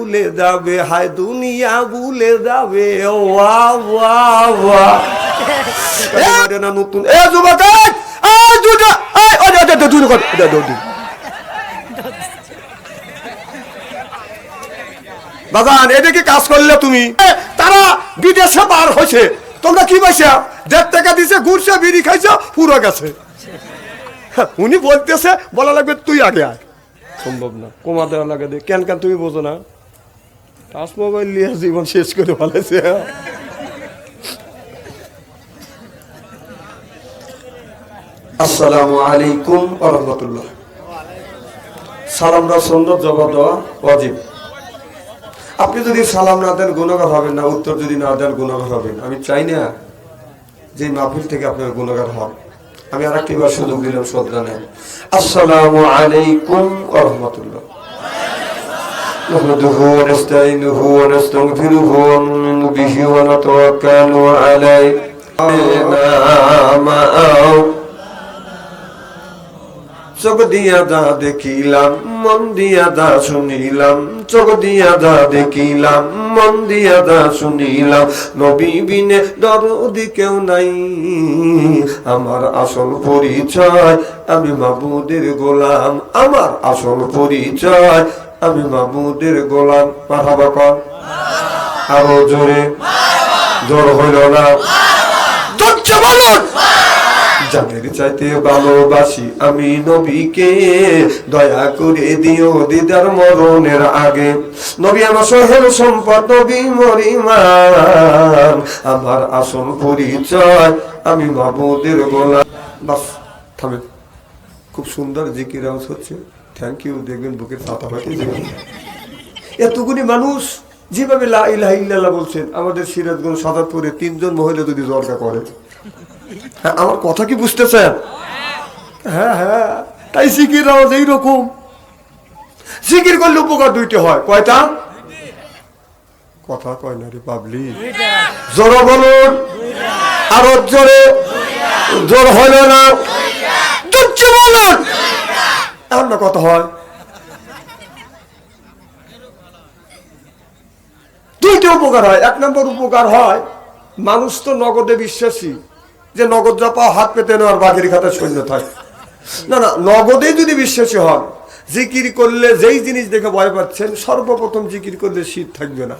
ভুলে যাবে হায় দুনিয়া ভুলে যাবে। ওয়া ওয়া ওয়া না নতুন। এ যুবক এই দুটা এই ওই দে দে দুটো কর। দে দে দে বাজান এদিকে কাজ করলে তুমি। তারা বিদেশে বার হয়েছে। তোমরা কি পাইছে দেড় টাকা দিছে ঘুরছে বিড়ি খাইছে পুরো গেছে। উনি বলতেছে বলা লাগবে তুই আগে আয়। সম্ভব না কমা দেওয়া লাগে দে। কেন কেন তুমি বোঝো না? টাচ মোবাইল নিয়ে জীবন শেষ করে ফেলেছে। আসসালামু আলাইকুম রহমতুল্লাহ। সালামরা সুন্দর জবাব দেওয়া ওয়াজিব। আপনি যদি সালাম না দেন গুণগার হবেন না। উত্তর যদি না দেন গুণগার হবেন। আমি চাই না যে মাহফিল থেকে আপনার গুণগার হন। আমি আর একটি বার সুযোগ দিলাম, শ্রদ্ধা নেন। আসসালামু আলাইকুম রহমতুল্লাহ। نحمده ونستعينه ونستغفره ونؤمن به ونتوكل عليه معه চোখ দিয়া দা দেখিলাম মন দিয়া দা শুনিলাম চোখ দিয়া দা দেখিলাম মন দিয়া দা শুনিলাম নবী বিনে দরদি কেউ নাই আমার আসল পরিচয় আমি মাবুদের গোলাম আমার আসল পরিচয় আমি মাবুদের গোলাম মাহাবা কর আরও জোরে। জোর হইল না। জানের চাইতে ভালোবাসি আমি নবীকে। দয়া করে দিও দিদার মরণের আগে। নবী আমার সহেল সম্পদ, নবী মরিমান আমার আসল পরিচয় আমি মাবুদের গোলাম। বাস থামে খুব সুন্দর জিকির হচ্ছে। থ্যাংক ইউ দেখবেন বুকের পাতা হয়তো এতগুলি মানুষ যেভাবে লা ইলাহা ইল্লাল্লাহ বলছেন, আমাদের সিরাজগঞ্জ, সাদাতপুরে তিনজন মহিলা যদি জর্গা করে। হ্যাঁ আমার কথা কি বুঝতে বুঝতেছেন? হ্যাঁ হ্যাঁ তাই জিকির আওয়াজ এইরকম। জিকির করলে উপকার দুইটি হয়। কয়টা? কথা কয় না রে পাবলি জোর বলুন। আরও জোরে। জোর হইল না বলুন। এমন না কথা হয়? দুইটা উপকার হয়। এক নম্বর উপকার হয়, মানুষ তো নগদে বিশ্বাসী যে নগদ যা পাও হাত পেতে নেওয়ার বাঘের খাতা সৈন্য থাকে। না না, নগদে যদি বিশ্বাসী হন, জিকির করলে যেই জিনিস দেখে ভয় পাচ্ছেন, সর্বপ্রথম জিকির করলে শীত থাকবে না।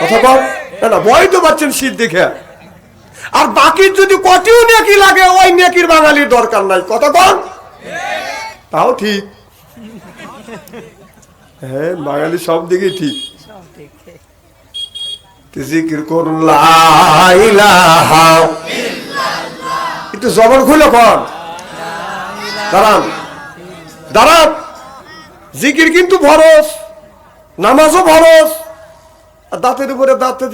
কথা কর না না, ভয় তো পাচ্ছেন শীত দেখে। আর বাকি যদি কটিও নেকি লাগে, ওই নেকির বাঙালির দরকার নাই। কথা কর তাও ঠিক। হ্যাঁ বাঙালি সব দিকে ঠিক। জিকির একটু জবর খুলে কর দাঁড়ান। দাঁড়ান। জিকির কিন্তু ভরস, নামাজও ভরস। আর দাঁতের উপরে দাঁতে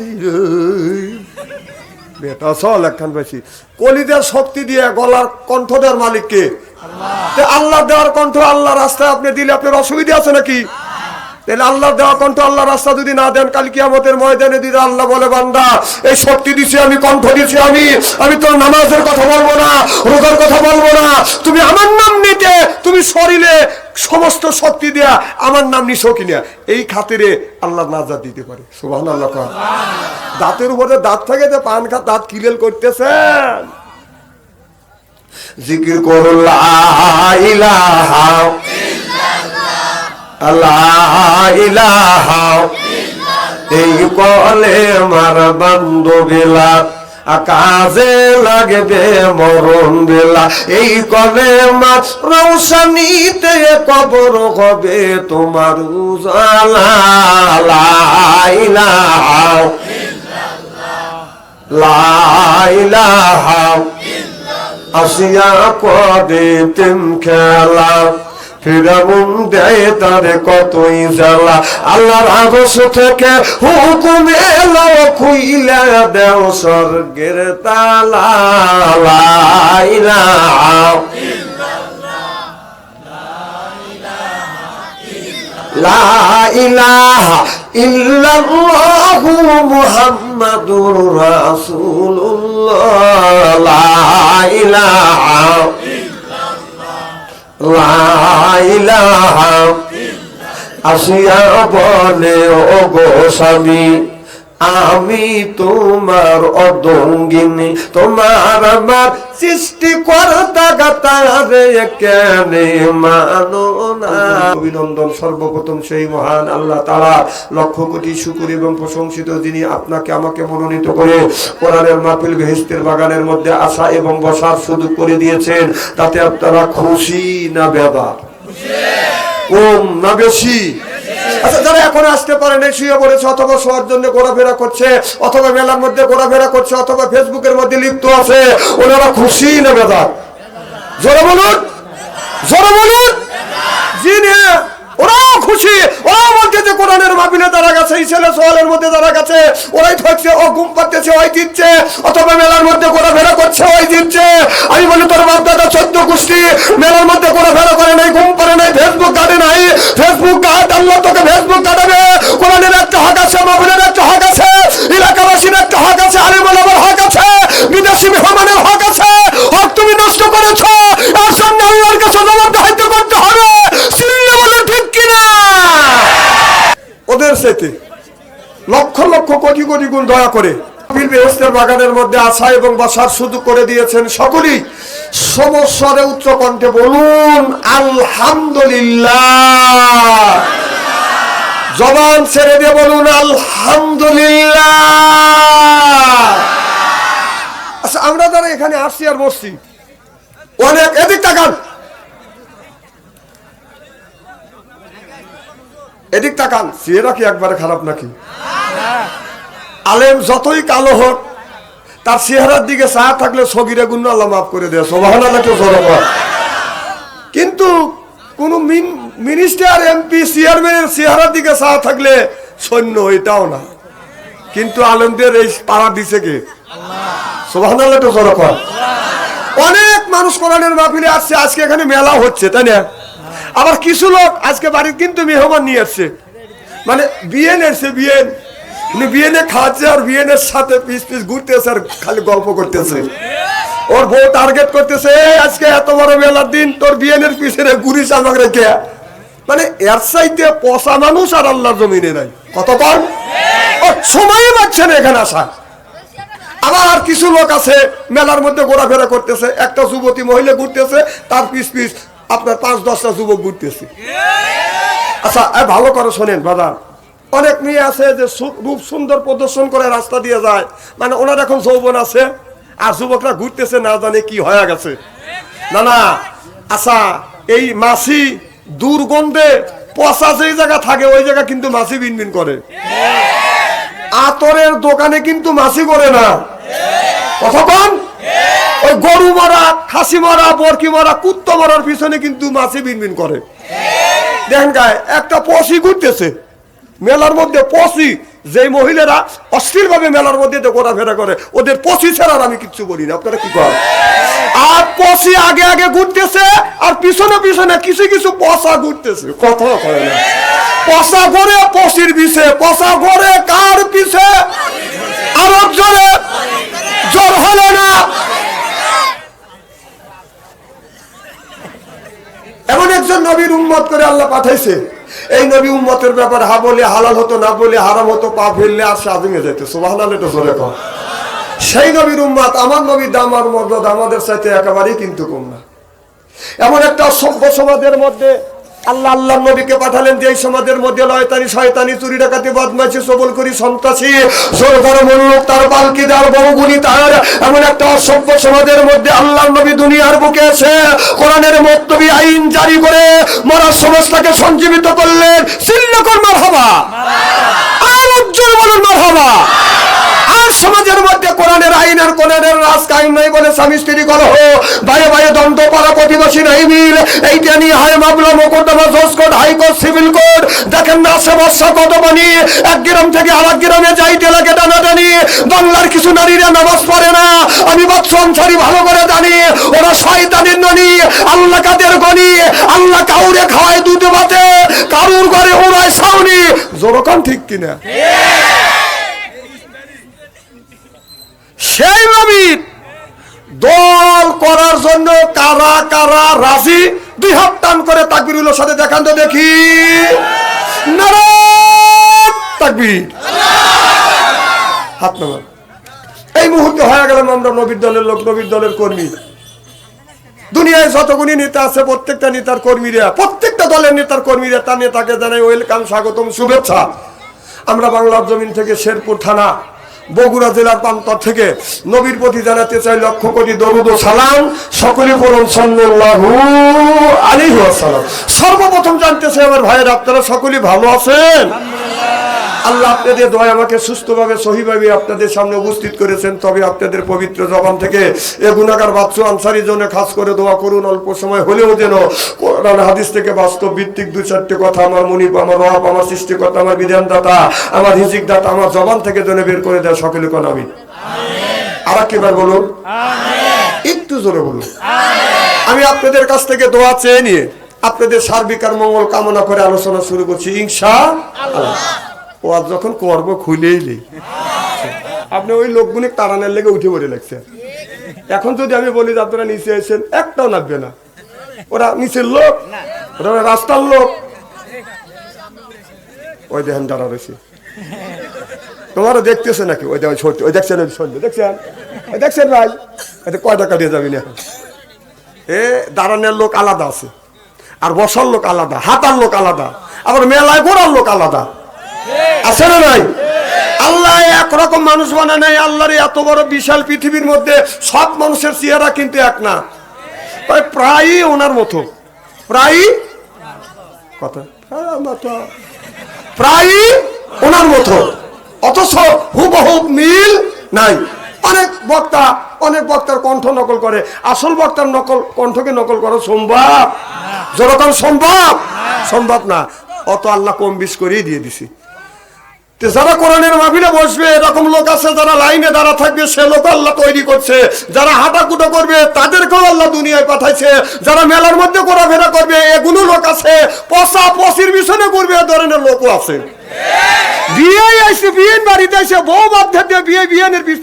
বেটা চল একখান বেশি কলিদের শক্তি দিয়ে গলার কণ্ঠ দেওয়ার মালিককে আল্লাহ দেওয়ার কণ্ঠ আল্লাহ রাস্তায় আপনি দিলে আপনার অসুবিধা আছে নাকি? তাহলে আল্লাহ দেওয়া কণ্ঠ আল্লাহ রাস্তা যদি না দেন, কাল কিয়ামতের ময়দানে দিলে আল্লাহ বলে, বান্দা, এই শক্তি দিছি আমি, কণ্ঠ দিছি আমি আমি তোর নামাজের কথা বলব না, রোজার কথা বলব না, তুমি আমার নাম নিতে, তুমি শরীরে সমস্ত শক্তি দেয়া আমার নাম নিছো কিনা? এই খাতিরে আল্লাহ নাজাত দিতে পারে। সুবাহ আল্লাহ দাঁতের উপরে দাঁত থাকে যে পান খা, দাঁত কিলেল করতেছেন। জিকির ইলাহা। এই কলে মার বান্ধবেলা আকাশে লাগবে মরণ বেলা। এই কলে মাছ রৌশানিতে কবর হবে তোমার উজালা। লা ইলাহা। লা ইলাহা। আসিয়া খেলা ফিরাউন দেয় তারে কতই জ্বালা আল্লাহর আদর্শ থেকে হুকুম এলো খুইলা দেও স্বর্গের তালা লা ইলাহা ইল্লাল্লাহু মুহাম্মাদুর রাসূলুল্লাহ লা ইলাহা লা ইলাহা আসিয়া বলে ও গো আমি তোমার অদঙ্গিনী, তোমার আমার সৃষ্টি করতা গাতারে কেনে মানো না অভিনন্দন সর্বপ্রথম সেই মহান আল্লাহ তাআলা। লক্ষ কোটি শুকুর এবং প্রশংসিত যিনি আপনাকে আমাকে মনোনীত করে কোরআনের মাহফিল বেহেশতের বাগানের মধ্যে আসা এবং বসার সুযোগ করে দিয়েছেন, তাতে আপনারা খুশি না বেদা? কম না বেশি? আচ্ছা যারা এখন আসতে পারে নাই শুয়ে পড়েছে অথবা শোয়ার জন্য ঘোরাফেরা করছে, অথবা মেলার মধ্যে ঘোরাফেরা করছে, অথবা ফেসবুকের মধ্যে লিপ্ত আছে, ওনারা খুশি না বেদা জোরে বলুন জোরে বলুন। জি নে ওরাও খুশি। ওরাও বলছে যে কোরআনের মাহফিলে তারা গেছে, এই ছেলে সোয়ালের মধ্যে তারা গেছে, ওরাই থাকছে ও ঘুম পাচ্ছে ওই দিচ্ছে অথবা মেলার মধ্যে ঘোরাফেরা করছে, ওই দিচ্ছে আমি বলি, তোর বাপ দাদা চোদ্দ গোষ্ঠী, মেলার মধ্যে ঘোরাফেরা করে নাই, ঘুম পারে নাই ফেসবুক কাটে নাই ফেসবুক কাট আল্লাহ তোকে ফেসবুক কাটাবে কোরআনের একটা হক আছে, মাহফিলের একটা হক আছে, এলাকাবাসীর একটা হক আছে আলিমুল আমার হক আছে, বিদেশি মেহমানের হক আছে। হক তুমি নষ্ট করেছ, এর সামনে আল্লাহর কাছে জবাবদিহিত করতে হবে। চিল্লে বলো ঠিক ওদের সাথে। লক্ষ লক্ষ কোটি কোটি গুণ দয়া করে বেহেস্তের বাগানের মধ্যে আসা এবং বসার সুযোগ করে দিয়েছেন সকলেই। সমস্বরে উচ্চ কণ্ঠে বলুন, আলহামদুলিল্লাহ। জবান ছেড়ে দিয়ে বলুন, আলহামদুলিল্লাহ। আচ্ছা আমরা যারা এখানে আসছি আর বসছি, অনেক এদিক তাকান এদিক তাকান চেহারা কি একবারে খারাপ নাকি? আলেম যতই কালো হোক, তার চেহারার দিকে চায়া থাকলে সগিরে গুণ আল্লাহ মাফ করে দেয় আল্লাহ কেউ কিন্তু কোন মিনিস্টার, এমপি, চেয়ারম্যানের চেহারার দিকে চায়া থাকলে সৈন্য এটাও না। কিন্তু আলেমদের এই পাড়া দিছে কে? আল্লাহ কেউ অনেক মানুষ কোরআনের মাহফিলে আসছে, আজকে এখানে মেলা হচ্ছে, তাই না? আবার কিছু লোক আজকে বাড়ির কিন্তু মেহমান নিয়ে আসছে। মানে বিয়েন এসছে বিয়েন। বিয়েনে খাচ্ছে আর বিয়েনের সাথে পিস পিস ঘুরতেছে আর খালি গল্প করতেছে। ওর বউ টার্গেট করতেছে "এই, আজকে এত বড় মেলার দিন তোর বিয়েনের পিছনে ঘুরিস আমাকে রেখে। মানে এর চাইতে পচা মানুষ আর আল্লাহর জমিনে নাই। কত কম ও সময়ই পাচ্ছে না এখানে আসা। আবার কিছু লোক আছে মেলার মধ্যে ঘোরাফেরা করতেছে। একটা যুবতী মহিলা ঘুরতেছে তার পিস পিস আপনার পাঁচ, দশটা যুবক ঘুরতেছে। আচ্ছা ভালো করে শোনেন দাদা অনেক মেয়ে আছে যে রূপ সুন্দর প্রদর্শন করে রাস্তা দিয়ে যায়। মানে ওনার এখন যৌবন আছে, আর যুবকরা ঘুরতেছে, না জানে কি হয়ে গেছে। না না আচ্ছা এই মাছি দুর্গন্ধে পচা যেই জায়গা থাকে, ওই জায়গা কিন্তু মাছি বিনবিন করে। আতরের দোকানে কিন্তু মাছি করে না। কথা কতক্ষণ ওই গরু মারা, খাসি মারা, বরকি মারা, কুত্ত মারার পিছনে কিন্তু মাছি বিনবিন করে। দেখেন গায়ে, একটা পশি ঘুরতেছে। মেলার মধ্যে পশি, যেই মহিলারা অস্থির ভাবে মেলার মধ্যে ঘোরাফেরা করে, ওদের পশি ছাড়া আর আমি কিচ্ছু বলি না। আপনারা কি করেন আর পশি আগে আগে ঘুরতেছে, আর পিছনে পিছনে কিছু কিছু পশা ঘুরতেছে। কথা কয় না। পশা ঘরে পশির পিছে পশা ঘরে কার পিছে আরব জোরে জোর হলো না। এমন একজন নবীর উন্মত করে আল্লাহ পাঠাইছে। এই নবী উন্মতের ব্যাপার হা বলে, হালাল হতো, না বলে, হারাম হতো, পা ফেললে আর সাজিমে যেত সুবাহ এটা জোরে কম সেই নবীর উম্মত, আমার নবীর দাম আর মর্যাদা আমাদের সাথে একেবারেই কিন্তু কম না। এমন একটা সভ্য সমাজের মধ্যে আল্লাহ আল্লাহ নবীকে পাঠালেন যে এই সমাজের মধ্যে লয়তানি, শয়তানি, চুরি ডাকাতি বদমাইশি সবল করি, সন্ত্রাসী জোর করে মূল্যক তার পালকি তার বহুগুণী, তার এমন একটা অসভ্য সমাজের মধ্যে আল্লাহ নবী দুনিয়ার বুকে এসে কোরআনের মধ্যবি আইন জারি করে মরার সমাজটাকে সঞ্জীবিত করলেন। চিল্ল কর্মার হবা আর উজ্জ্বল বলুন মার হবা সমাজের মধ্যে কোরআনের আইন আর কোরআনের রাজ কায়েম নাই বলে স্বামী স্ত্রী কলহ দ্বন্দ্ব পাড়া প্রতিবেশী নাই মিল। এইটা নিয়ে হাই মামলা, মোকদ্দমা, জজ কোর্ট হাইকোর্ট সিভিল কোর্ট। দেখেন না, সে বর্ষা কত পানি। এক গ্রাম থেকে আর এক গ্রামে যাইতে লাগে টানাটানি। বাংলার কিছু নারীরা নামাজ পড়ে না। আমি বাচ্চা অঞ্চলি ভালো করে জানি, ওরা শয়তানের ননি। আল্লাহ কাদের গনি? আল্লাহ কাউরে খাওয়ায় দুধ ভাতে কারুর ঘরে ওরাই সাউনি জোরকান ঠিক কিনা? সেই নবীর দল করার জন্য কারা কারা রাজি? দুই হাত টান করে তাকবিরুল্লার সাথে দেখান তো দেখি। তাকবীর। হাত এই মুহূর্তে হয়ে গেলাম আমরা নবীর দলের লোক, নবীর দলের কর্মী। দুনিয়ায় যতগুলি নেতা আছে, প্রত্যেকটা নেতার কর্মীরা, প্রত্যেকটা দলের নেতার কর্মীরা তার নেতাকে জানাই ওয়েলকাম, স্বাগতম, শুভেচ্ছা। আমরা বাংলার জমিন থেকে শেরপুর থানা বগুড়া জেলার প্রান্তর থেকে নবীর প্রতি জানাতে চাই লক্ষ কোটি দরুদ সালাম। সকলে পড়ুন সাল্লাল্লাহু আলাইহি ওয়াসাল্লাম। সর্বপ্রথম জানতে চাই আমার ভাইয়ের, আপনারা সকলেই ভালো আছেন? আল্লাহ আপনাদের দয় আমাকে সুস্থভাবে সহিভাবে আপনাদের সামনে উপস্থিত করেছেন। তবে আপনাদের পবিত্র জবান থেকে এ গুণাগার বাচ্চু আনসারির জন্য খাস করে দোয়া করুন। অল্প সময় হলেও যেন কোরআন হাদিস থেকে বাস্তব ভিত্তিক দু চারটে কথা আমার মনিপ আমার রব আমার সৃষ্টিকর্তা আমার বিধানদাতা আমার হিজিক দাতা আমার জবান থেকে যেন বের করে দেয় সকলে কোন আমি। আর একবার বলুন একটু জোরে বলুন। আমি আপনাদের কাছ থেকে দোয়া চেয়ে নিয়ে আপনাদের সার্বিক আর মঙ্গল কামনা করে আলোচনা শুরু করছি। ইনশা আল্লাহ। ও যখন করব, খুলেই নেই। আপনি ওই লোকগুলি তাড়ানোর লেগে উঠে পড়ে লাগছে। এখন যদি আমি বলি যে আপনারা নিচে এসেছেন, একটাও নামবে না। ওরা নিচের লোক, ওরা রাস্তার লোক। ওই দেখেন দাঁড়া রয়েছে। তোমারও দেখতেছে নাকি? ওই দেখেন ওই দেখছেন ওই দেখছেন? ওই দেখছেন ভাই? এতে কয় টাকা দিয়ে যাবি না এ, দাঁড়ানোর লোক আলাদা আছে। আর বসার লোক আলাদা হাতার লোক আলাদা। আবার মেলায় ঘোরার লোক আলাদা। আছে না নাই? আল্লাহ একরকম মানুষ বানায় নাই আল্লাহর এত বড় বিশাল পৃথিবীর মধ্যে সব মানুষের চেহারা কিন্তু এক না। প্রায় প্রায়ই ওনার মতো। প্রায়ই? কথা? হ্যাঁ, প্রায়ই ওনার মতো। অথচ হুবহু মিল নাই। অনেক বক্তা অনেক বক্তার কণ্ঠ নকল করে। আসল বক্তার নকল কণ্ঠকে নকল করা সম্ভব? যেরকম সম্ভব? সম্ভব না। অত আল্লাহ কম বিষ করেই দিয়ে দিছি। যারা কোরআনের মাহফিলে বসবে, এরকম লোক আছে, যারা লাইনে দাঁড়া থাকবে, সে লোক আল্লাহ তৈরি করছে। যারা হাঁটাকুটো করবে, তাদেরকেও আল্লাহ দুনিয়ায় পাঠাইছে। যারা মেলার মধ্যে ঘোরাফেরা করবে, এগুলো লোক আছে। পচা পচির পিছনে করবে এ ধরনের লোকও আছে। বিয়ে বাড়িতে বিয়ে পিস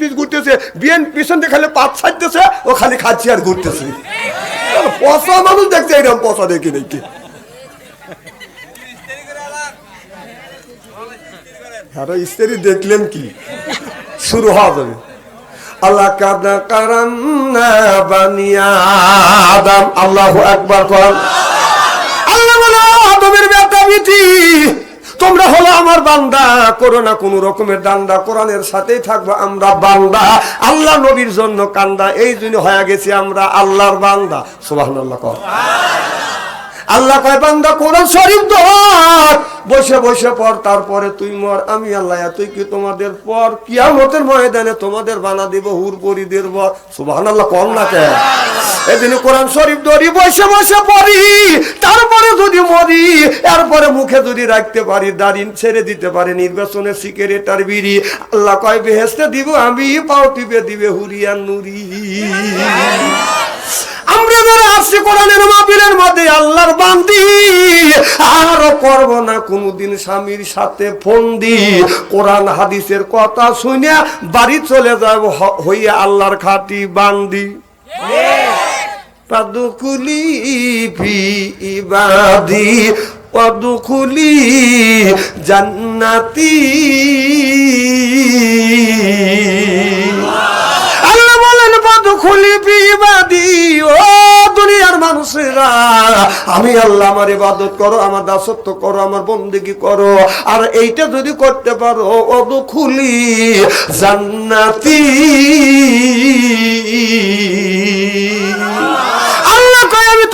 পিস খালি পাত ছাড়তেছে, ও খালি খাচ্ছে আর ঘুরতেছে। পচা মানুষ দেখছে এরকম পচা দেখি নাকি হ্যাঁ স্ত্রী দেখলেন কি? শুরু হওয়া যাবে। আল্লাহ কাদা কারাম বানিয়া আদম। আল্লাহ একবার কর। আল্লাহ আদমের বেটা বিটি, তোমরা হলো আমার বান্দা। করো না কোন রকমের দান্দা। কোরআনের সাথেই থাকব আমরা বান্দা। আল্লাহ নবীর জন্য কান্দা। এই জন্য হয়ে গেছি আমরা আল্লাহর বান্দা। সুবহানাল্লাহ কর। আল্লাহ কয়, বান্দা কোরআন শরীফ ধর বসে বসে পর, তারপরে তুই মর। আমি আল্লাহ তুই কি তোমাদের পর? কিয়ামতের ময়দানে তোমাদের বানা দিব হুর পরিদের বর। সুবহানাল্লাহ, কম না কেন এদিন কোরআন শরীফ ধরি, বসে বসে পড়ি। তারপরে যদি মরি, এরপরে মুখে যদি রাখতে পারি দাড়ি ছেড়ে দিতে পারি, নির্বাচনে সিগারেট বিড়ি। আল্লাহ কয় বেহেস্তে দিব আমি, পাও টিপে দিবে হুরিয়ান নুরি। আমরা যারা আসছি কোরআনের মাহফিলের মধ্যে, আল্লাহর বান্দি। আর করব না, কোনোদিন স্বামীর সাথে ফোন দি। কোরআন, হাদিসের কথা শুনে বাড়ি চলে যাব হইয়া আল্লাহর খাটি বান্দি। পাদুকুলি ফি ইবাদি, পাদুকুলি জান্নাতি। বলেন পদ খুলি ও দুনিয়ার মানুষেরা। আমি আল্লাহ আমার ইবাদত করো, আমার দাসত্ব করো, আমার বন্দেগি করো। আর এইটা যদি করতে পারো, অদ খুলি জান্নাতি।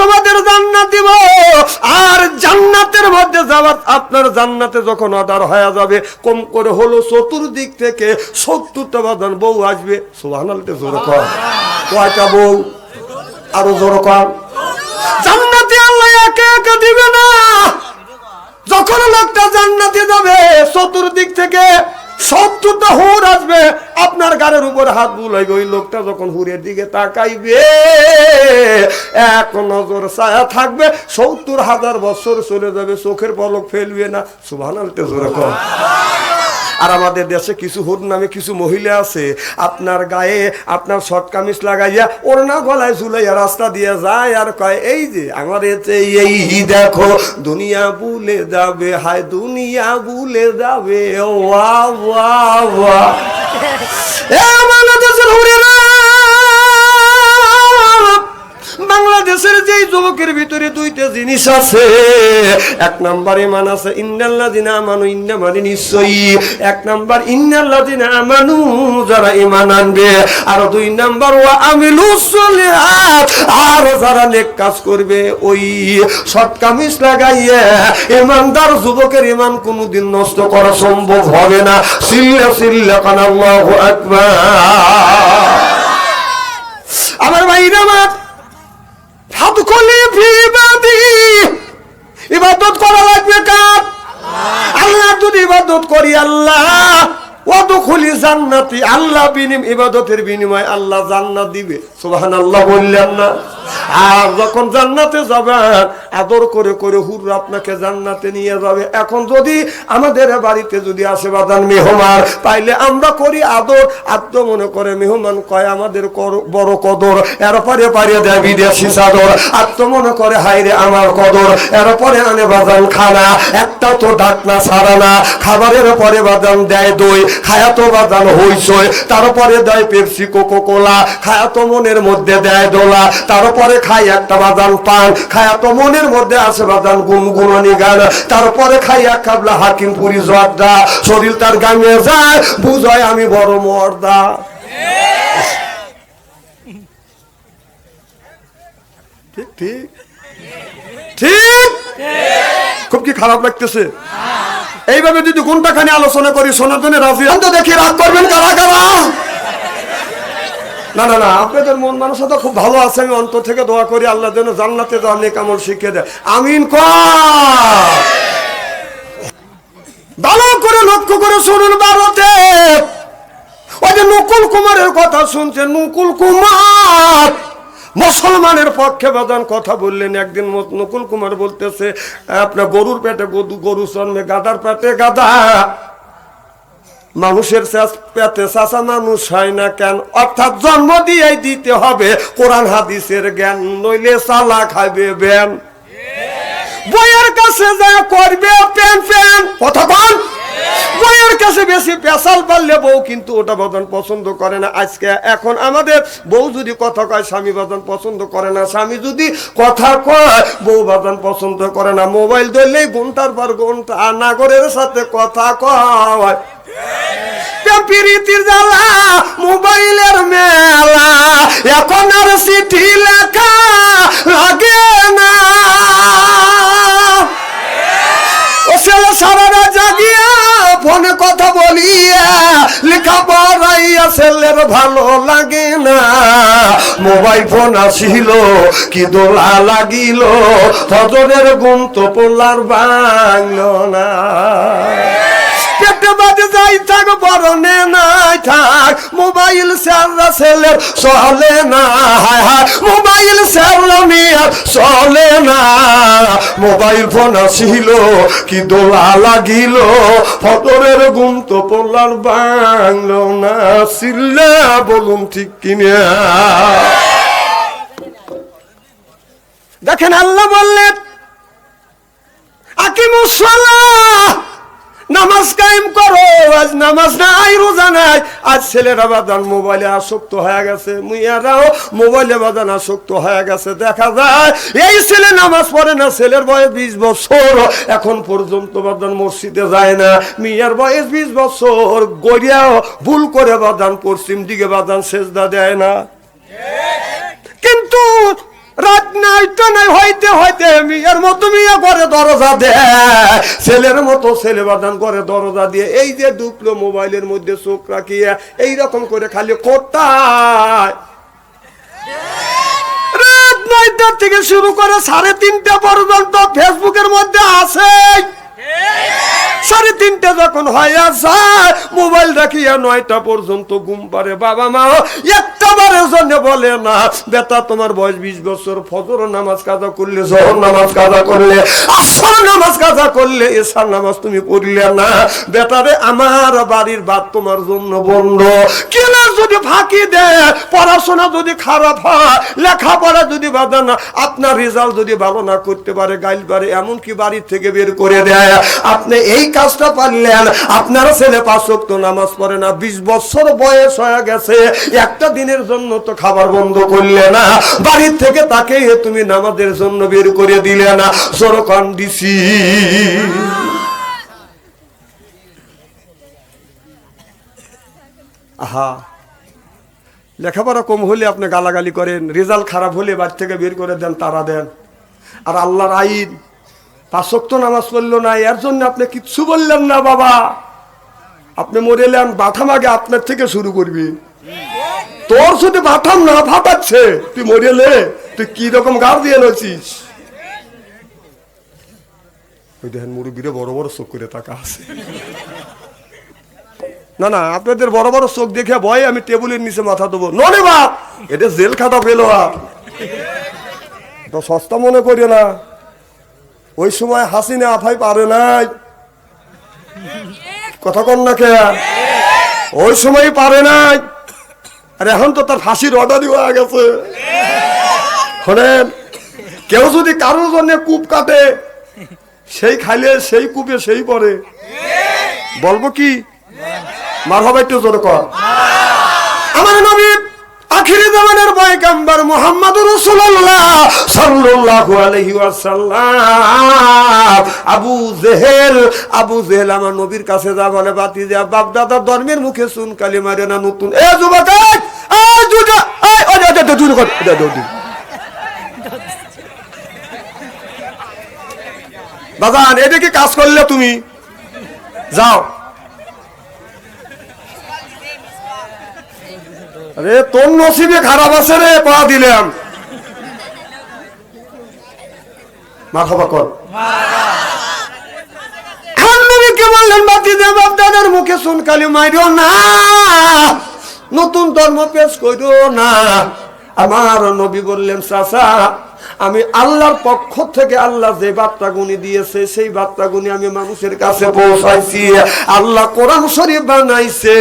তোমাদের জান্নাত দিব। আর জান্নাতের মধ্যে যাওয়ার আপনার জান্নাতে যখন অর্ডার হয়ে যাবে, কম করে হলো চতুর্দিক থেকে সত্তরটা বাদান বউ আসবে। সোহানালতে জোর কর কয়টা আরও জোর কর। জান্নাতে আল্লাহ একে একে দিবে না। যখন লোকটা জান্নাতে যাবে, চতুর্দিক থেকে সত্তরটা হুর আসবে। আপনার গাড়ির উপর হাত বুলাইবে ওই লোকটা যখন হুরের দিকে তাকাইবে, এক নজর ছায়া থাকবে, সত্তর হাজার বছর চলে যাবে, চোখের পলক ফেলবে না। সুভান জোরে কর। আর আমাদের দেশে কিছু হুর নামে কিছু মহিলা আছে, আপনার গায়ে আপনার শর্ট কামিজ লাগাইয়া ওড়না গলায় ঝুলাইয়া রাস্তা দিয়ে যায় আর কয়, এই যে আমার এই দেখো, দুনিয়া ভুলে যাবে, হায় দুনিয়া ভুলে যাবে, ওয়া ওয়া ওয়া। এ বাংলাদেশের হুরেরা! বাংলাদেশের যে যুবকের ভিতরে দুইটা জিনিস আছে। এক নাম্বার ইমান আছে ইন্নাল্লাহ দিনা আমানু ইন্না মানে নিশ্চয়ই এক নাম্বার ইন্নাল্লাহ দিনা আমানু, যারা ইমান আনবে। আর দুই নাম্বার, ওয়া আমিলু সলিহাত, আর যারা নেক কাজ করবে, ওই সৎ কামিজ লাগাইয়ে ইমানদার যুবকের ইমান কোনোদিন নষ্ট করা সম্ভব হবে না। সিল্লা সিল্লা, কানাল্লাহু আকবার। আমার ভাইরা আমার ফাদখলি খুলি ইবাদি ইবাদত করা লাগবে কার? আল্লাহ যদি ইবাদত করি আল্লাহ। ওয়াদখুলি জান্নাতি। আল্লাহ বিনিম ইবাদতের বিনিময় আল্লাহ জান্নাত দিবে। সুবহানাল্লাহ বললেন না। আর যখন জান্নাতে যাবেন আদর করে করে হুর আপনাকে জান্নাতে নিয়ে যাবে। এখন যদি আমাদের বাড়িতে যদি আসে বাদান মেহমান আমরা করি আদর। আত্ম মনে করে, মেহমান, কয় আমাদের বড় কদর। পারিয়ে দেয় বিদেশি চাদর। আত্ম মনে করে হাইরে আমার কদর। এরপরে আনে বাদান খানা। একটা তো ডাকনা ছাড়া না। খাবারের পরে বাদান দেয় দই। খায়াতো বাদান হইসই তারপরে দেয় পেপসি কোকো কোলা খায়াতো মনের মধ্যে দেয় দোলা, তারপরে খাই একটা বাদান পান। খায়াতো মনের মধ্যে আছে বাদান গুনগুননি গান। তারপরে খাই এক কাবলা হাকিম পুরি জর্দা। শরীর তার গামিয়ে যায়, বুঝয় আমি বড় মর্দা। ঠিক ঠিক? ঠিক? খুব কি খারাপ লাগতেছে? এইভাবে যদি ঘন্টাখানি আলোচনা করি শোনার জন্য রাজি দেখি রাগ করবেন কারা কারা? না না না, আপনাদের মন মানসতা খুব ভালো আছে, আমি অন্তর থেকে দোয়া করি, আল্লাহ যেন জান্নাতে দেওয়া নেক আমল শিখিয়ে দেয়। আমিন ভালো করে লক্ষ্য করে শুনুন ভারতে। ওই যে নকুল কুমারের কথা শুনছেন, নকুল কুমার। মুসলমানের পক্ষে বাদান কথা বললেন, একদিন নকুল কুমার বলতেছে, আপনার গরুর পেটে গরু গরু জন্মে গাদার পেটে গাদা। মানুষের পেতে চাষা মানুষ হয় না কেন? অর্থাৎ জন্ম দিয়ে দিতে হবে। কোরআন, হাদিসের জ্ঞান নইলে চালা খাবে ব্যান বইয়ের কাছে যা করবে প্যান প্যান কতক্ষণ বইয়ের কাছে বেশি পেশাল পারলে বউ কিন্তু ওটা বদন পছন্দ করে না। আজকে এখন আমাদের বউ যদি কথা কয়, স্বামী বদন পছন্দ করে না। স্বামী যদি কথা কয়, বউ বদন পছন্দ করে না। মোবাইল ধরলেই ঘণ্টার পর ঘণ্টা নাগরের সাথে কথা কয়। জ্বালা, মোবাইলের মেলা, এখন আর চিঠি লেখা লাগে না। ছেলের ভালো লাগে না। মোবাইল ফোন আসিল, কি দোলা লাগিল, হজরের গুম তো পোলার বাংল না। পেটে যাই থাক বরণে নাই থাক। মোবাইল সারা ছেলের চলে না। হায় হায়, মোবাইল সারা মিয়া চলে না। মোবাইল ফোন আসিল, কি দোলা লাগিল। ফটরের গুম তো পোলার বাংলো না। সিল্লা বলুন ঠিক কিনা। দেখেন আল্লাহ বললেন আকিমুসলা নামাজ কায়েম করো, আজ নামাজ নাই, রোজা নাই। আজ ছেলেরা বাদান মোবাইলে আসক্ত হয়ে গেছে, মুইয়ারাও মোবাইলে বাদান আসক্ত হয়ে গেছে, দেখা যায়, এই ছেলে নামাজ পড়ে না, ছেলের বয়স বিশ বছর, এখন পর্যন্ত বাদান মসজিদে যায় না। মিয়ার বয়স বিশ বছর, গড়িয়াও ভুল করে বাদান পশ্চিম দিকে বাদান সেজদা দেয় না। কিন্তু রাত নাইটা নাই, হইতে হইতে মেয়ের মতো মেয়ে করে দরজা দেয় ছেলের মতো ছেলে বাদান করে দরজা দিয়ে এই যে ডুবলো মোবাইলের মধ্যে চোখ রাখিয়া এই রকম করে খালি কোটায় রাত নয়টার থেকে শুরু করে সাড়ে তিনটা পর্যন্ত ফেসবুকের মধ্যে আছে সাড়ে তিনটা যখন হয়ে যায়, মোবাইল রাখিয়া নয়টা পর্যন্ত ঘুম পারে বাবা মা একটা বারের জন্য বলে না, বেটা, তোমার বয়স বিশ বছর, ফজর নামাজ কাজা করলে, জহর নামাজ কাজা করলে, আসর নামাজ কাজা করলে এসার নামাজ তুমি পড়লে না। বেটারে আমার বাড়ির বাদ তোমার জন্য বন্ধ। কেনা যদি ফাঁকি দেয়, পড়াশোনা যদি খারাপ হয়, লেখাপড়া যদি বাধা না, আপনার রেজাল্ট যদি ভালো না করতে পারে, গাইল পারে, এমনকি বাড়ির থেকে বের করে দেয়। আপনি এই কাজটা পারলেন আপনার ছেলে পাঁচ ওয়াক্ত নামাজ পড়ে না, বিশ বছর বয়স হয়ে গেছে, একটা দিনের জন্য তো খাবার বন্ধ করলে না, বাড়ির থেকে তাকে তুমি নামাজের জন্য বের করে দিলে না সরকান দিছি। আহা, লেখাপড়া কম হলে আপনি গালাগালি করেন, রেজাল্ট খারাপ হলে বাড়ি থেকে বের করে দেন, তারা দেন। আর আল্লাহর আইন পাঁচক্ত নামাজ পড়ল না, এর জন্য আপনি কিচ্ছু বললেন না বাবা। আপনি মরেলেন বাঠাম আগে আপনার থেকে শুরু করবি। তোর শুধু বাঠাম না ফাটাচ্ছে তুই মরেলে তুই কি রকম গাড় দিয়ে নছিস ওই দেখেন মুরব্বীরে বড় বড় চোখ করে টাকা আছে। না না, আপনাদের বড় বড় চোখ দেখে ভয় আমি টেবিলের নিচে মাথা দেবো। ননে বাপ, এটা জেল খাটা তো সস্তা মনে করিও না। ওই সময় হাসিনা আফাই পারে নাই। কথা কন না কে ওই সময় পারে নাই। আর এখন তো তার ফাঁসির অর্ডারই হয়ে গেছে। কেউ যদি কারোর জন্য কূপ কাটে, সেই খাইলে সেই কূপে সেই পড়ে। বলব কি? মার হবে একটু জোরে কর। আমার নবী আখিরি জামানের পয়গম্বর মুহাম্মদুর রাসূলুল্লাহ সাল্লাল্লাহু আলাইহি ওয়াসাল্লাম আবু জেহেল আবু জেহেল আমার নবীর কাছে যা বলে বাতি যা বাপ দাদা ধর্মের মুখে শুন কালি মারে না নতুন এ যুবক এই। বাজান এটা কি কাজ করলে তুমি যাও আরে, তোর নসিবে খারাপ আছে রে, পা দিলাম। মাথা কর। বললেন মুখে না। নতুন ধর্ম পেশ করিও না। আমার নবী বললেন, চাচা আমি আল্লাহর পক্ষ থেকে আল্লাহ যে বার্তা গুনি দিয়েছে, সেই বার্তা গুনি আমি মানুষের কাছে পৌঁছাইছি। আল্লাহ কোরআন শরীফ বানাইছে,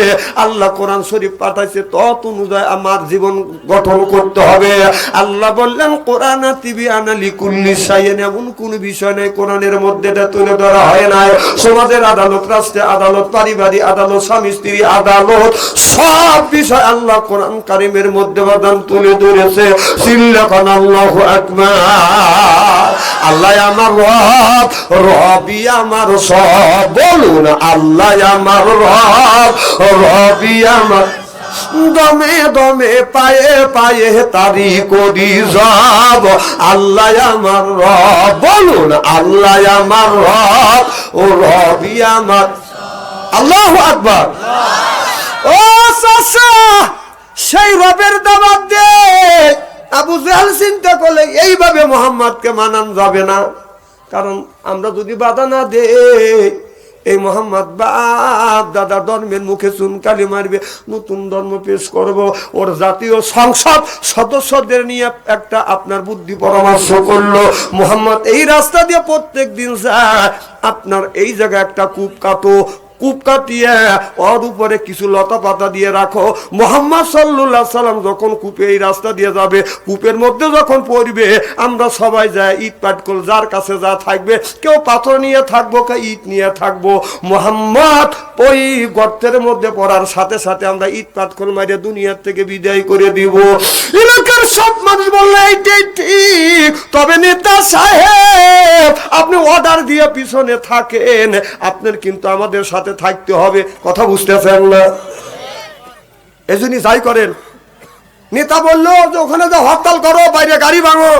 আল্লাহ কোরআন শরীফ পাঠাইছে, তত অনুযায়ী আমার জীবন গঠন করতে হবে। আল্লাহ বললেন, কোরআন টিভি আনালি কুল্লি সাইয়েন এমন কোন বিষয় নেই, কোরআনের মধ্যে এটা তুলে ধরা হয় নাই। সমাজের আদালত, রাষ্ট্রের আদালত, পারিবারিক আদালত, স্বামী স্ত্রী আদালত, সব বিষয় আল্লাহ কোরআন কারিমের মধ্যে বাদান তুলে ধরেছে। সিল্লাখান আল্লাহ আকবার। আল্লাহ আমার রব, রবি আমার সব। বলুন, আল্লাহ আমার রব, রবি আমার দমে দমে, পায়ে পায়ে তারি করি যাব আল্লাহ আমার রব, বলুন, আল্লাহ আমার রব, ও রবি আমার আল্লাহ আকবার। ও চাচা, সেই রবের দাবাত দে। আবু জাহাল চিন্তা করলে এইভাবে মোহাম্মদকে মানান যাবে না। কারণ আমরা যদি বাধা না দে এই মোহাম্মদ বাপ দাদা ধর্মের মুখে চুনকালি মারবে, নতুন ধর্ম পেশ করব, ওর জাতীয় সংসদ সদস্যদের নিয়ে একটা আপনার বুদ্ধি পরামর্শ করল। মোহাম্মদ এই রাস্তা দিয়ে প্রত্যেক দিন যায়, আপনার এই জায়গায় একটা কূপ কাটো কূপ কাটিয়ে ওর উপরে কিছু লতা পাতা দিয়ে রাখো। মোহাম্মদ সাল্লাহ সাল্লাম যখন কূপে এই রাস্তা দিয়ে যাবে, কূপের মধ্যে যখন পড়বে, আমরা সবাই যাই ইট পাটকল যার কাছে যা থাকবে, কেউ পাথর নিয়ে থাকব, কেউ ইট নিয়ে থাকব। মোহাম্মদ ওই গর্তের মধ্যে পড়ার সাথে সাথে আমরা ইট পাটকল মারিয়ে দুনিয়ার থেকে বিদায় করে দিব। এলাকার সব মানুষ বললে এইটাই ঠিক তবে নেতা সাহেব, আপনি অর্ডার দিয়ে পিছনে থাকেন। আপনার কিন্তু আমাদের সাথে থাকতে হবে, কথা বুঝতেছেন না? এজন্যই যাই করেন। নেতা বলল যে, ওখানে যে হরতাল করো, বাইরে গাড়ি ভাঙো।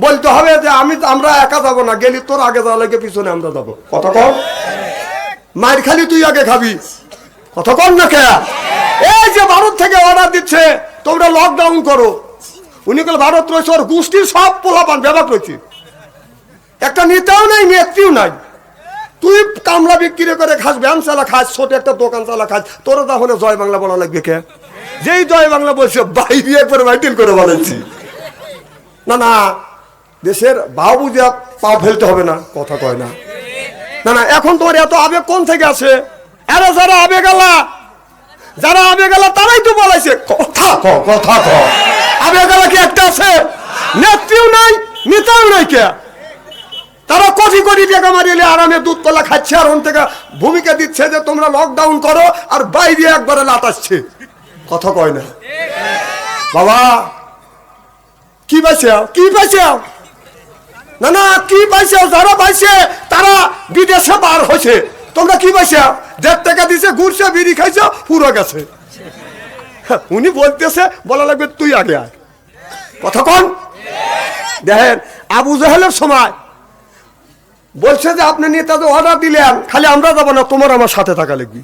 বলতে হবে যে, আমি আমরা একা যাব না, গেলি তোর আগে যাওয়া লাগে, পিছনে আমরা যাব। কথা কর মায়ের খালি তুই আগে খাবি। কথা কর না কে? এই যে ভারত থেকে অর্ডার দিচ্ছে, তোমরা লকডাউন করো। উনি বলে, ভারত রয়েছে, ওর গোষ্ঠীর সব পোলাপান ব্যবহার রয়েছে। একটা নেতাও নেই, নেত্রীও নাই। তুই কামলা বিক্রি করে খাস, ব্যায়াম চালা খাস, ছোট একটা দোকান চালা খাস, তোর তাহলে জয় বাংলা বলা লাগবে কে? যেই জয় বাংলা বলছে বাইরে একবার ভাইটেল করে বলেছি। না না, দেশের বাউ বুঝে পা ফেলতে হবে না, কথা কয় না। না না, এখন তোমার এত আবেগ কোন থেকে আছে আরে যারা আবেগ আলা, যারা আবেগ আলা, তারাই তো বলাইছে, কথা ক কথা ক। আবেগ আলা কি একটা আছে? নেত্রীও নাই, নেতাও নাই কে? তারা কোটি কোটি টাকা মারিয়ে আরামে দুধ কলা খাচ্ছে আর ওন থেকে ভূমিকা দিচ্ছে যে তোমরা লকডাউন করো আর বাইরে একবারে লাটাচ্ছে কথা কয় না। বাবা, কি পাইছে? কি পাইছে? না না, কি পাইছে? যারা পাইছে, তারা বিদেশে বার হয়েছে। তোমরা কি পাইছে? দেড় টাকা দিছে, ঘুরছে, বিড়ি খাইছে, পুরো গেছে। উনি বলতেছে, বলা লাগবে তুই আগে আয়। কথা কন? দেখেন, আবু জাহেলের সময় বলছে যে আপনি নেতাদের অর্ডার দিলেন, খালি আমরা যাব না, তোমার আমার সাথে থাকা লাগবে।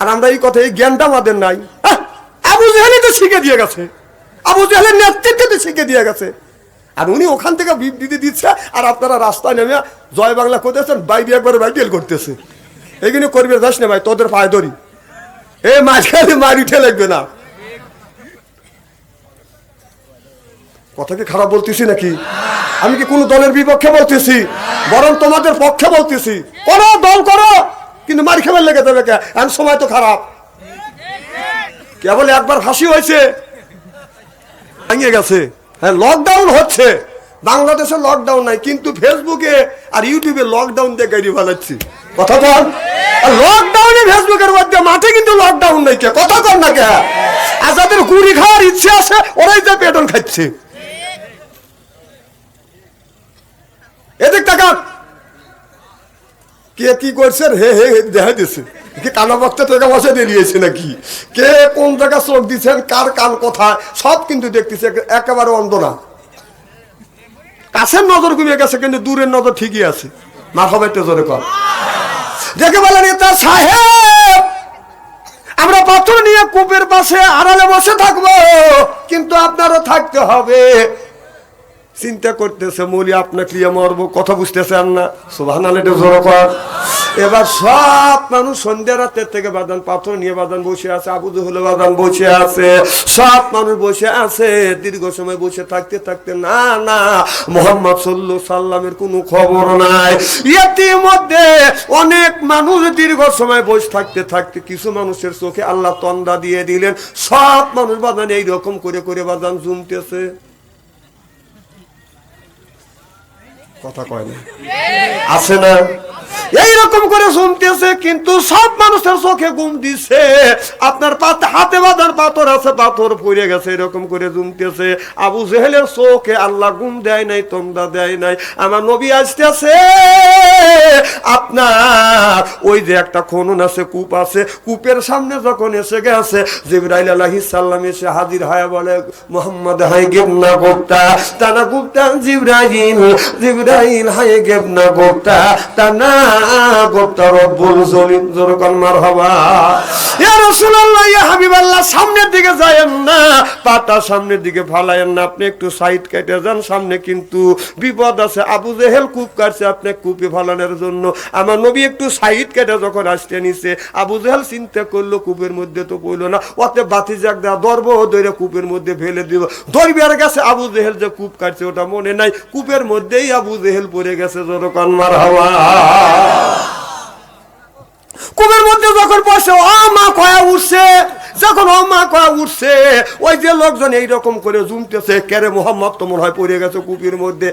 আর আমরা এই কথা, এই জ্ঞানটা আমাদের নাই। আবু জাহেলই তো শিখে দিয়ে গেছে। আবু জাহেলের নেতৃত্বে তো শিখে দিয়ে গেছে। আর উনি ওখান থেকে বিবৃতি দিচ্ছে, আর আপনারা রাস্তায় নেমে জয় বাংলা করতেছেন বাইরে একবার বাইটেল করতেছে। এইগুলো করবে যাস না ভাই, তোদের পায়ে ধরি। এ মাঝখানে মারি উঠে লাগবে না। কথা কি খারাপ বলতেছি নাকি? আমি কি কোনো দলের বিপক্ষে বলতেছি? বরং তোমাদের পক্ষে বলতেছি। করো, দল করো। কিন্তু মারি খেবার লেগে দেবে কে? এখন সময় তো খারাপ। কেবল একবার ফাঁসি হয়েছে? ভাঙিয়ে গেছে। হ্যাঁ লকডাউন হচ্ছে। বাংলাদেশে লকডাউন নাই, কিন্তু ফেসবুকে আর ইউটিউবে লকডাউন দিয়ে গাড়ি ফেলাচ্ছি কথা বল। লকডাউনে ফেসবুকের মধ্যে মাঠে কিন্তু লকডাউন নাই কে? কথা কর না কে? আর যাদের গুড়ি খাওয়ার ইচ্ছে আছে, ওরাই যে পেটন খাচ্ছে। এদিক তাকান। কে কি করছে হে হে দেখা দিচ্ছে কি কানা বক্তা টাকা বসে দিয়েছে নাকি? কে কোন জায়গা চোখ দিচ্ছেন কার কান কোথায়? সব কিন্তু দেখতেছে একেবারে অন্ধ না কাছের নজর ঘুমিয়ে গেছে, কিন্তু দূরের নজর ঠিকই আছে। মা সবাই জোরে কর। দেখে বলেন এটা সাহেব! আমরা পাথর নিয়ে কূপের পাশে আড়ালে বসে থাকব, কিন্তু আপনারও থাকতে হবে। চিন্তা করতেছে মরি আপনাকে নিয়ে মরবো কথা বুঝতেছেন না? সুভান এবার সব মানুষ সন্ধ্যা রাতের থেকে বাদান পাথর নিয়ে বাদান বসে আছে, আবু হলে বাদান বসে আছে, সব মানুষ বসে আছে, দীর্ঘ সময় বসে থাকতে থাকতে না না, মোহাম্মদ সল্লু সাল্লামের কোনো খবর নাই। মধ্যে অনেক মানুষ দীর্ঘ সময় বসে থাকতে থাকতে কিছু মানুষের চোখে আল্লাহ তন্দা দিয়ে দিলেন, সব মানুষ বাদান এইরকম করে করে বাদান জুমতেছে কথা কয় না। আছে না? এইরকম করে শুনতেছে, কিন্তু সব মানুষের চোখে ঘুম দিছে। আপনার পাতে হাতে বাঁধার পাথর আছে, পাথর পড়ে গেছে, এরকম করে জুমতেছে আবু জেহেলের চোখে আল্লাহ ঘুম দেয় নাই তন্দা দেয় নাই। আমার নবী আসতেছে, আপনার ওই যে একটা খনন আছে, কূপ আছে। কূপের সামনে যখন এসে গেছে, জিবরাইল আলাইহিস সালাম এসে হাজির হয়, বলে, মোহাম্মদ হাই গেবনা গোপ্তা। তানা গুপ্তা জিবরাইল জিবরাইল হাই গেবনা গোপ্তা তানা গোপ্তা রব্বুল জলিম, জোরকান মারহাবা। ইয়া রাসূলুল্লাহ, ইয়া হাবিবাল্লাহ, সামনের দিকে যায়েন না, পাটা সামনের দিকে ফালায়েন না। আপনি একটু সাইড কেটে যান, সামনে কিন্তু বিপদ আছে। আবু জেহেল কূপ কাটছে আপনি কূপে ফালানোর জন্য। আমার নবী একটু সাইড কেটে যখন আসতে নিছে, আবু জেহেল চিন্তা করল, কূপের মধ্যে তো পড়ল না। ওতে বাতি জাগ দেওয়া দর্ব ধরে কূপের মধ্যে ফেলে দিব। দরবিয়ার গেছে আবু জেহেল যে কূপ কাটছে, ওটা মনে নাই। কূপের মধ্যেই আবু জেহেল পড়ে গেছে জোরকান মার হাওয়া। কুমের মধ্যে যখন বসে ও মা, কয়া উঠছে? যখন ও মা, কয়া উঠছে? ওই যে লোকজন এইরকম করে জুমতেছে কেরে মোহাম্মদ? তো মনে হয় পড়ে গেছে কুপির মধ্যে।